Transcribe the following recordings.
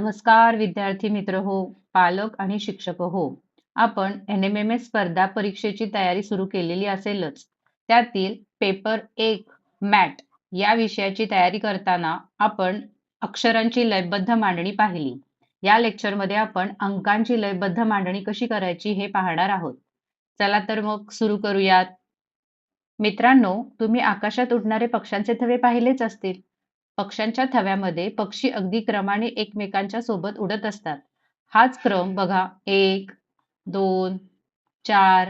नमस्कार विद्यार्थी मित्र हो पालक आणि शिक्षक हो. आपण एन एम एम एस स्पर्धा परीक्षेची तयारी सुरू केलेली असेलच. त्यातील पेपर एक मॅट या विषयाची तयारी करताना आपण अक्षरांची लयबद्ध मांडणी पाहिली. या लेक्चरमध्ये आपण अंकांची लयबद्ध मांडणी कशी करायची हे पाहणार आहोत. चला तर मग सुरू करूयात. मित्रांनो तुम्ही आकाशात उडणारे पक्ष्यांचे थवे पाहिलेच असतील. पक्ष्यांच्या थव्यामध्ये पक्षी अगदी क्रमाने एकमेकांच्या सोबत उडत असतात. हाच क्रम बघा. एक दोन चार.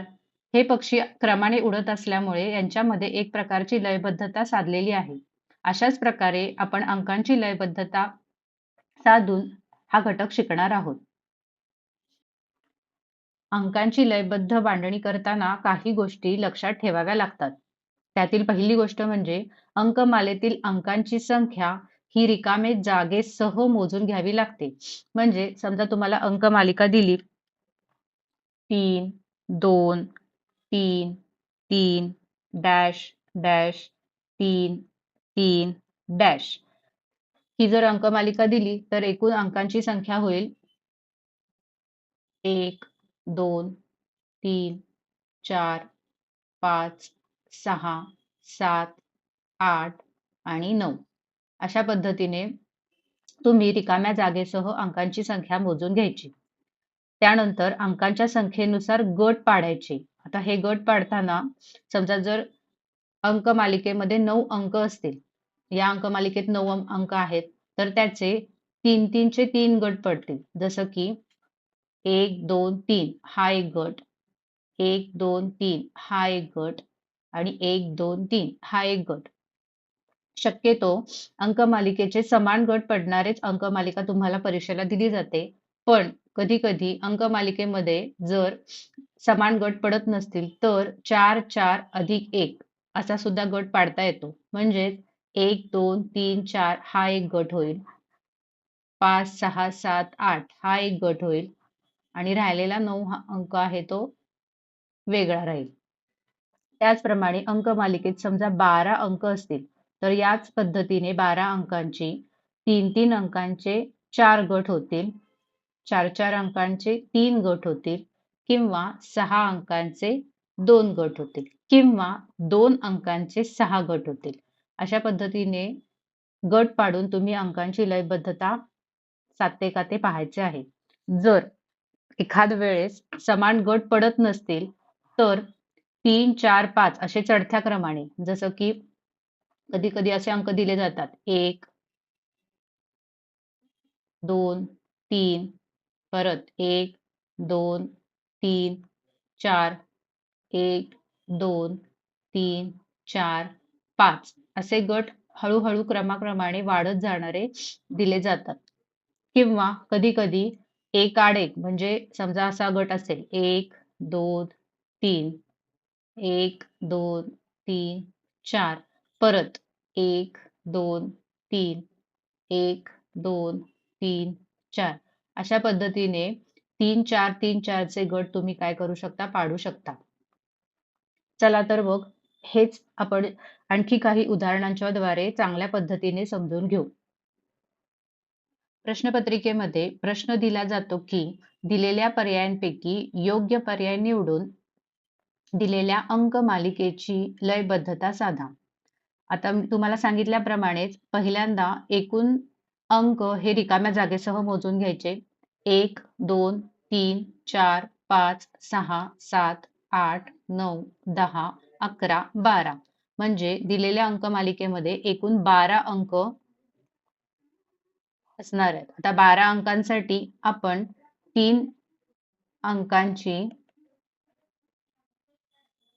हे पक्षी क्रमाने उडत असल्यामुळे यांच्यामध्ये एक प्रकारची लयबद्धता साधलेली आहे. अशाच प्रकारे आपण अंकांची लयबद्धता साधून हा घटक शिकणार आहोत. अंकांची लयबद्ध मांडणी करताना काही गोष्टी लक्षात ठेवाव्या लागतात. त्यातील पहिली गोष्ट म्हणजे अंकमालेतील अंकांची संख्या ही रिकामे जागेसह मोजून घ्यावी लागते. म्हणजे समजा तुम्हाला अंकमालिका दिली. तीन दोन तीन तीन डॅश डॅश तीन तीन डॅश. ही जर अंकमालिका दिली तर एकूण अंकांची संख्या होईल. एक दोन तीन चार पाच सहा सात आठ आणि नऊ. अशा पद्धतीने तुम्ही रिकाम्या जागेसह अंकांची संख्या मोजून घ्यायची. त्यानंतर अंकांच्या संख्येनुसार गट पाडायचे. आता हे गट पाडताना समजा जर अंक मालिकेमध्ये नऊ अंक असतील या अंक मालिकेत नऊ अंक आहेत तर त्याचे तीन तीनचे तीन गट पडतील. जसं की एक दोन तीन हा एक गट एक दोन तीन हा एक गट आणि एक दोन तीन हा एक गट. शक्यतो अंकमालिकेचे समान गट पडणारेच अंक मालिका तुम्हाला परीक्षेला दिली जाते. पण कधी कधी अंकमालिकेमध्ये जर समान गट पडत नसतील तर चार चार अधिक एक असा सुद्धा गट पाडता येतो. म्हणजेच एक दोन तीन चार हा एक गट होईल. पाच सहा सात आठ हा एक गट होईल. आणि राहिलेला नऊ हा अंक आहे तो वेगळा राहील. त्याचप्रमाणे अंक मालिकेत समजा बारा अंक असतील तर याच पद्धतीने बारा अंकांची तीन तीन अंकांचे चार गट होतील. चार चार अंकांचे तीन गट होतील किंवा सहा अंकांचे दोन गट होतील किंवा दोन अंकांचे सहा गट होतील. अशा पद्धतीने गट पाडून तुम्ही अंकांची लयबद्धता साधते का ते पाहायचे आहे. जर एखाद वेळेस समान गट पडत नसतील तर तीन चार पाच असे चढत्या क्रमाने. जसं की कधी कधी असे अंक दिले जातात. एक दोन तीन परत एक दोन तीन चार एक दोन तीन चार पाच असे गट हळूहळू क्रमाक्रमाने वाढत जाणारे दिले जातात. किंवा कधी कधी एक आड एक म्हणजे समजा असा गट असेल. एक दोन तीन एक दोन तीन चार. परत एक दोन तीन. एक दोन तीन चार. अशा पद्धतीने तीन चार तीन चारचे गट तुम्ही काय करू शकता? पाडू शकता. चला तर मग हेच आपण आणखी काही उदाहरणांच्या द्वारे चांगल्या पद्धतीने समजून घेऊ. प्रश्नपत्रिकेमध्ये प्रश्न दिला जातो की दिलेल्या पर्यायांपैकी योग्य पर्याय निवडून दिलेल्या अंक मालिकेची लयबद्धता साधा. आता तुम्हाला सांगितल्याप्रमाणेच पहिल्यांदा एकूण अंक हे रिकाम्या जागेसह मोजून घ्यायचे. एक दोन तीन चार पाच सहा सात आठ नऊ दहा अकरा बारा. म्हणजे दिलेल्या अंक मालिकेमध्ये एकूण बारा अंक असणार आहेत. आता बारा अंकांसाठी आपण तीन अंकांची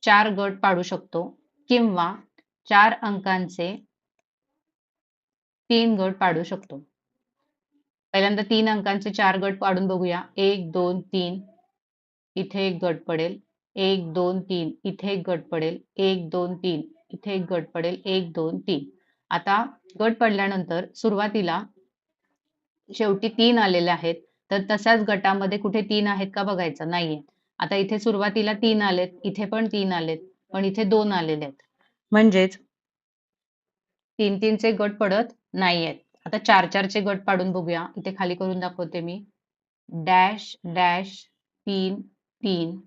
चार गट पाडू शकतो किंवा चार अंकांचे तीन गट पाडू शकतो. पहिल्यांदा तीन अंकांचे चार गट पाडून बघूया. एक दोन तीन इथे एक गट पडेल. एक दोन तीन इथे एक गट पडेल. एक दोन तीन इथे एक गट पडेल. एक दोन तीन. आता गट पडल्यानंतर सुरुवातीला शेवटी तीन आलेले आहेत. तर तशाच गटामध्ये कुठे तीन आहेत का बघायचं? नाहीये. आता इथे सुरुवातीला तीन आलेत इथे पण तीन आलेत पण इथे दोन आलेले आहेत. म्हणजेच? तीन तीनचे गट पडत नाही आहेत आता चार चारचे गट पाडून बघूया. इथे खाली करून दाखवते मी. डॅश डॅश तीन तीन.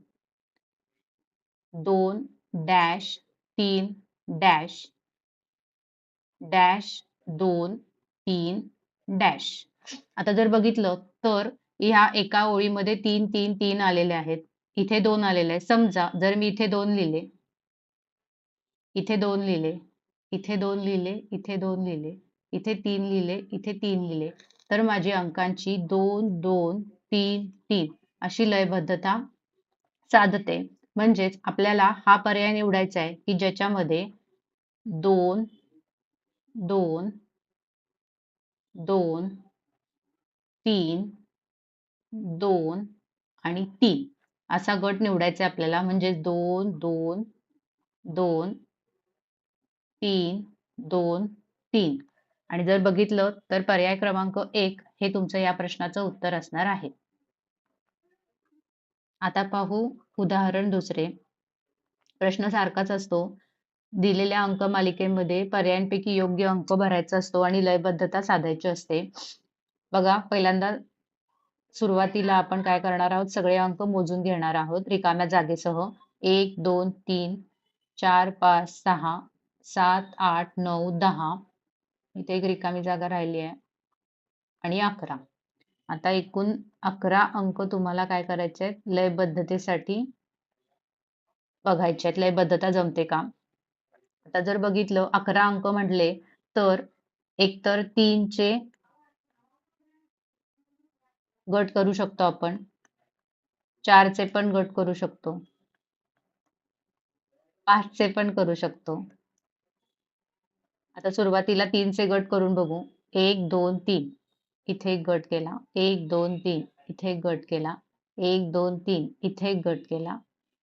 दोन डॅश तीन डॅश. डॅश दोन तीन डॅश. आता जर बघितलं तर ह्या एका ओळीमध्ये तीन तीन तीन आलेले आहेत. इथे दोन आलेले आहे समजा जर मी इथे दोन लिहिले इथे दोन लिहिले इथे दोन लिहिले इथे दोन लिहिले इथे तीन लिहिले इथे तीन लिहिले तर माझी अंकांची दोन दोन तीन तीन अशी लयबद्धता साधते. म्हणजेच आपल्याला हा पर्याय निवडायचा आहे की ज्याच्यामध्ये दोन दोन दोन तीन दोन आणि तीन. असा गट निवडायचा आपल्याला. म्हणजे दोन दोन दोन तीन दोन तीन. आणि जर बघितलं तर पर्याय क्रमांक एक हे तुमचं या प्रश्नाचं उत्तर असणार आहे. आता पाहू उदाहरण दुसरे. प्रश्न सारखाच असतो. दिलेल्या अंक मालिकेमध्ये पर्यायांपैकी योग्य अंक भरायचा असतो आणि लयबद्धता साधायची असते. बघा पहिल्यांदा सुरुवातीला आपण काय करणार आहोत? सगळे अंक मोजून घेणार आहोत रिकाम्या जागेसह. एक दोन तीन चार पाच सहा सात आठ नऊ दहा. इथे एक रिकामी जागा राहिली आहे. आणि अकरा. आता एकूण अकरा अंक तुम्हाला काय करायचे आहेत? लयबद्धतेसाठी बघायचे आहेत. लयबद्धता जमते का? आता जर बघितलं अकरा अंक म्हटले तर एकतर तीनचे गट करू शकतो आपण. चारचे पण गट करू शकतो. पाचचे पण करू शकतो. आता सुरुवातीला तीनचे गट करून बघू. एक दोन तीन. इथे एक गट केला. एक दोन तीन. इथे एक गट केला. एक दोन तीन. इथे एक गट केला.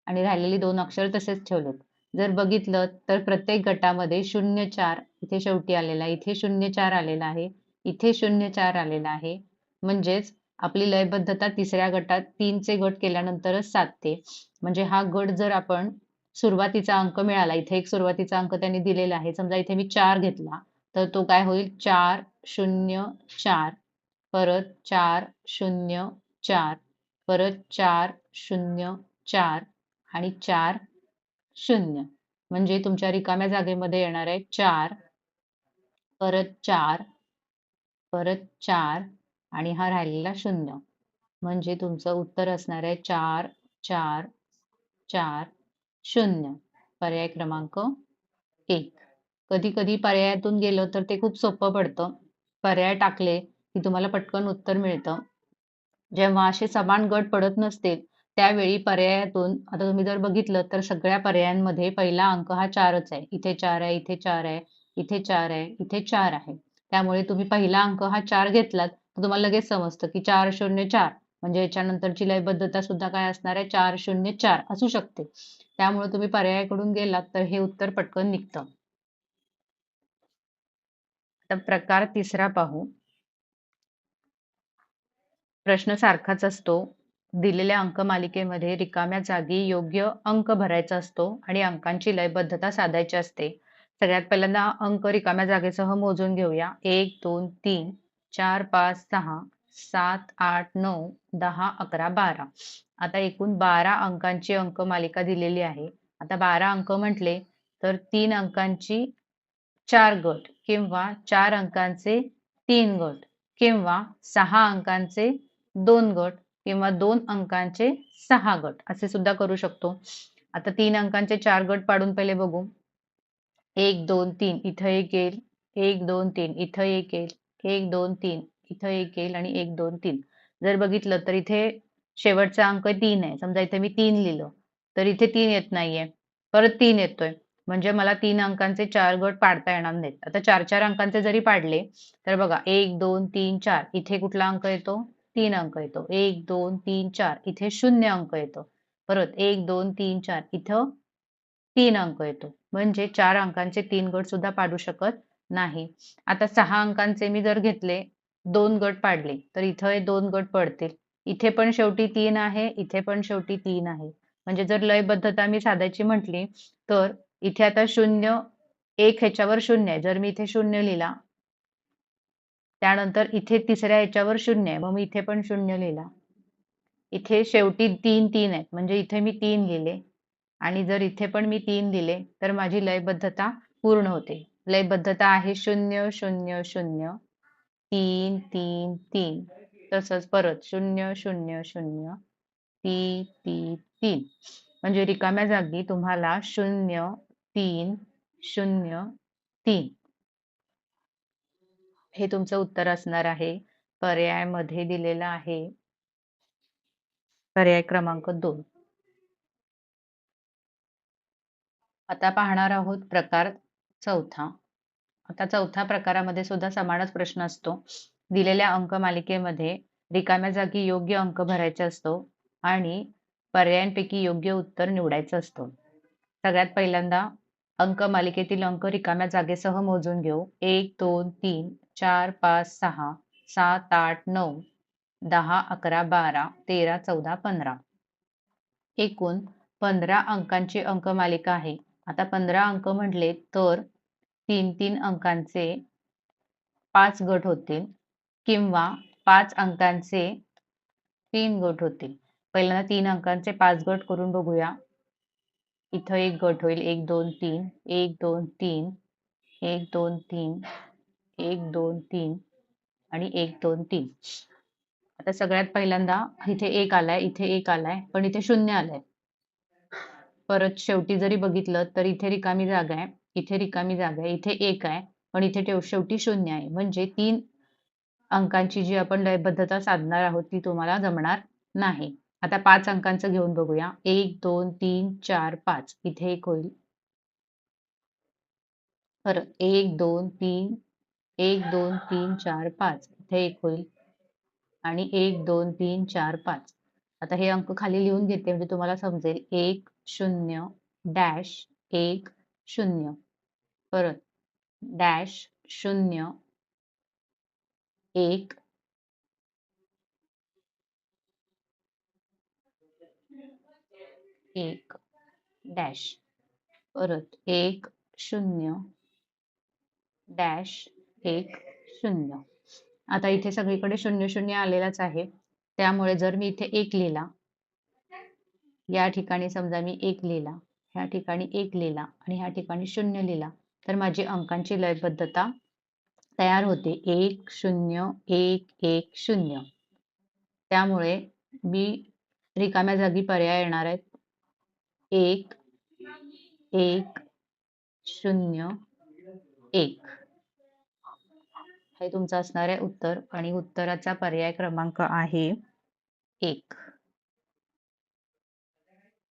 आणि राहिलेली दोन अक्षर तसेच ठेवलेत. जर बघितलं तर प्रत्येक गटामध्ये शून्य चार इथे शेवटी आलेला इथे शून्य चार आलेला आहे. इथे शून्य चार आलेला आहे. म्हणजेच आपली लयबद्धता तिसऱ्या गटात तीनचे गट केल्यानंतरच साधते म्हणजे हा गट जर आपण सुरुवातीचा अंक मिळाला इथे एक सुरुवातीचा अंक त्यांनी दिलेला आहे. समजा इथे मी चार घेतला तर तो काय होईल? चार शून्य चार परत चार शून्य चार परत चार शून्य चार आणि चार शून्य. म्हणजे तुमच्या रिकाम्या जागेमध्ये येणार आहे चार परत चार परत चार आणि हा राहिलेला शून्य. म्हणजे तुमचं उत्तर असणार आहे चार चार चार शून्य. पर्याय क्रमांक एक. कधी कधी पर्यायातून गेलं तर ते खूप सोपं पडतं. पर्याय टाकले की तुम्हाला पटकन उत्तर मिळतं. जेव्हा असे समान गट पडत नसतील त्यावेळी पर्यायातून आता तुम्ही जर बघितलं तर सगळ्या पर्यायांमध्ये पहिला अंक हा चारच आहे. इथे चार आहे इथे चार आहे इथे चार आहे इथे चार आहे. त्यामुळे तुम्ही पहिला अंक हा चार घेतलात तुम्हाला लगेच समजतं की चार शून्य चार म्हणजे याच्यानंतरची लयबद्धता सुद्धा काय असणार आहे? चार शून्य चार असू शकते. त्यामुळे तुम्ही पर्यायाकडून गेलात तर हे उत्तर पटकन निघतं. आता प्रकार तिसरा पाहू. प्रश्न सारखाच असतो. दिलेल्या अंक मालिकेमध्ये रिकाम्या जागी योग्य अंक भरायचा असतो आणि अंकांची लयबद्धता साधायची असते. सगळ्यात पहिल्यांदा अंक रिकाम्या जागेसह मोजून घेऊया. एक दोन तीन. चार पाच सहा सात आठ नऊ दहा अकरा बारा. आता एकूण बारा अंकांची अंक मालिका दिलेली आहे. आता बारा अंक म्हटले तर तीन अंकांची चार गट किंवा चार अंकांचे तीन गट किंवा सहा अंकांचे दोन गट किंवा दोन अंकांचे सहा गट असे सुद्धा करू शकतो. आता तीन अंकांचे चार गट पाडून पहिले बघू. एक दोन तीन. इथं एक येईल. एक दोन तीन. इथं एक येईल. एक दोन तीन. इथं एक येईल आणि एक दोन तीन. जर बघितलं तर इथे शेवटचा अंक तीन आहे. समजा इथे मी तीन लिहिलं तर इथे तीन येत नाहीये. परत तीन येतोय. म्हणजे मला तीन अंकांचे चार गट पाडता येणार नाहीत. आता चार चार अंकांचे जरी पाडले तर बघा एक दोन तीन चार. इथे कुठला अंक येतो? तीन अंक येतो. एक दोन तीन चार. इथे शून्य अंक येतो. परत एक दोन तीन चार. इथं तीन अंक येतो. म्हणजे चार अंकांचे तीन गट सुद्धा पाडू शकत नाही. आता सहा अंकांचे मी जर घेतले दोन गट पाडले तर इथं दोन गट पडतील. इथे पण शेवटी तीन आहे इथे पण शेवटी तीन आहे. म्हणजे जर लयबद्धता मी साधायची म्हटली तर इथे आता शून्य एक ह्याच्यावर शून्य आहे. जर मी इथे शून्य लिहिला त्यानंतर इथे तिसऱ्या ह्याच्यावर शून्य आहे. मग मी इथे पण शून्य लिहिला. इथे शेवटी तीन तीन आहेत. म्हणजे इथे मी तीन लिहिले आणि जर इथे पण मी तीन दिले तर माझी लयबद्धता पूर्ण होते. लयबद्धता आहे शून्य शून्य शून्य. तीन तीन तीन. तसंच परत शून्य शून्य शून्य. तीन तीन तीन. म्हणजे रिकाम्या जागी तुम्हाला शून्य तीन शून्य तीन. हे तुमचं उत्तर असणार आहे. पर्यायामध्ये दिलेलं आहे. पर्याय क्रमांक दोन. आता पाहणार आहोत प्रकार चौथा. आता चौथ्या प्रकारामध्ये सुद्धा समानच प्रश्न असतो. दिलेल्या अंक मालिकेमध्ये रिकाम्या जागी योग्य अंक भरायचा असतो आणि पर्यायांपैकी योग्य उत्तर निवडायचं असतो. सगळ्यात पहिल्यांदा अंक मालिकेतील अंक रिकाम्या जागेसह मोजून घेऊ. एक दोन तीन चार पाच सहा सात आठ नऊ दहा अकरा बारा तेरा चौदा पंधरा. एकूण पंधरा अंकांची अंक मालिका आहे. आता पंधरा अंक म्हटले तर तीन तीन अंकांचे पाच गट होतील किंवा पाच अंकांचे तीन गट होतील. पहिल्यांदा तीन अंकांचे पाच गट करून बघूया. इथं एक गट होईल. एक दोन तीन. एक दोन तीन. एक दोन तीन. एक दोन तीन. आणि एक दोन तीन. आता सगळ्यात पहिल्यांदा इथे एक आलाय इथे एक आलाय पण इथे शून्य आलाय. परत शेवटी जरी बघितलं तर इथे रिकामी जागा आहे इथे रिकामी जागा आहे इथे एक आहे पण इथे ठेव शेवटी शून्य आहे. म्हणजे तीन अंकांची जी आपण लयबद्धता साधणार आहोत ती तुम्हाला जमणार नाही. आता पाच अंकांचं घेऊन बघूया. एक दोन तीन चार पाच. इथे एक होईल. परत एक दोन तीन एक दोन तीन चार पाच. इथे एक होईल. आणि एक दोन तीन चार पाच. आता हे अंक खाली लिहून घेते म्हणजे तुम्हाला समजेल. एक शून्य डॅश एक शून्य. परत डॅश शून्य एक एक डॅश. परत एक शून्य डॅश एक शून्य. आता इथे सगळीकडे शून्य शून्य आलेलाच आहे. त्यामुळे जर मी इथे एक लिहिला या ठिकाणी समजा मी एक लिहिला ह्या ठिकाणी एक लिहिला आणि ह्या ठिकाणी शून्य लिहिला तर माझी अंकांची लयबद्धता तयार होते. एक शून्य एक एक शून्य. त्यामुळे मी रिकाम्या जागी पर्याय येणार आहेत. एक एक शून्य एक. हे तुमचं असणार आहे उत्तर आणि उत्तराचा पर्याय क्रमांक आहे एक.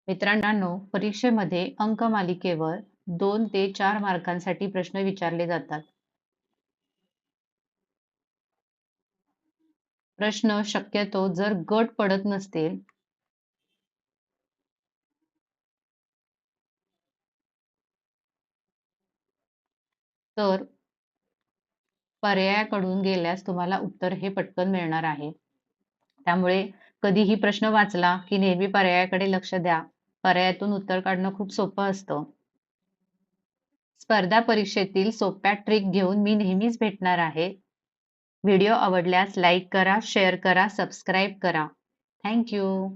मित्रांनो परीक्षेमध्ये अंक मालिकेवर दोन ते चार मार्कांसाठी प्रश्न विचारले जातात. प्रश्न शक्यतो जर गट पडत नसतील तर पर्यायाकडून गेल्यास तुम्हाला उत्तर हे पटकन मिळणार आहे. त्यामुळे कधीही प्रश्न वाचला की नेहमी पर्यायाकडे लक्ष द्या. पर्यायातून उत्तर काढणं खूप सोपं असतं. स्पर्धा परीक्षेतील सोप्या ट्रिक घेऊन मी नेहमीच भेटणार आहे. व्हिडिओ आवडल्यास लाईक करा शेअर करा सबस्क्राईब करा. थँक्यू.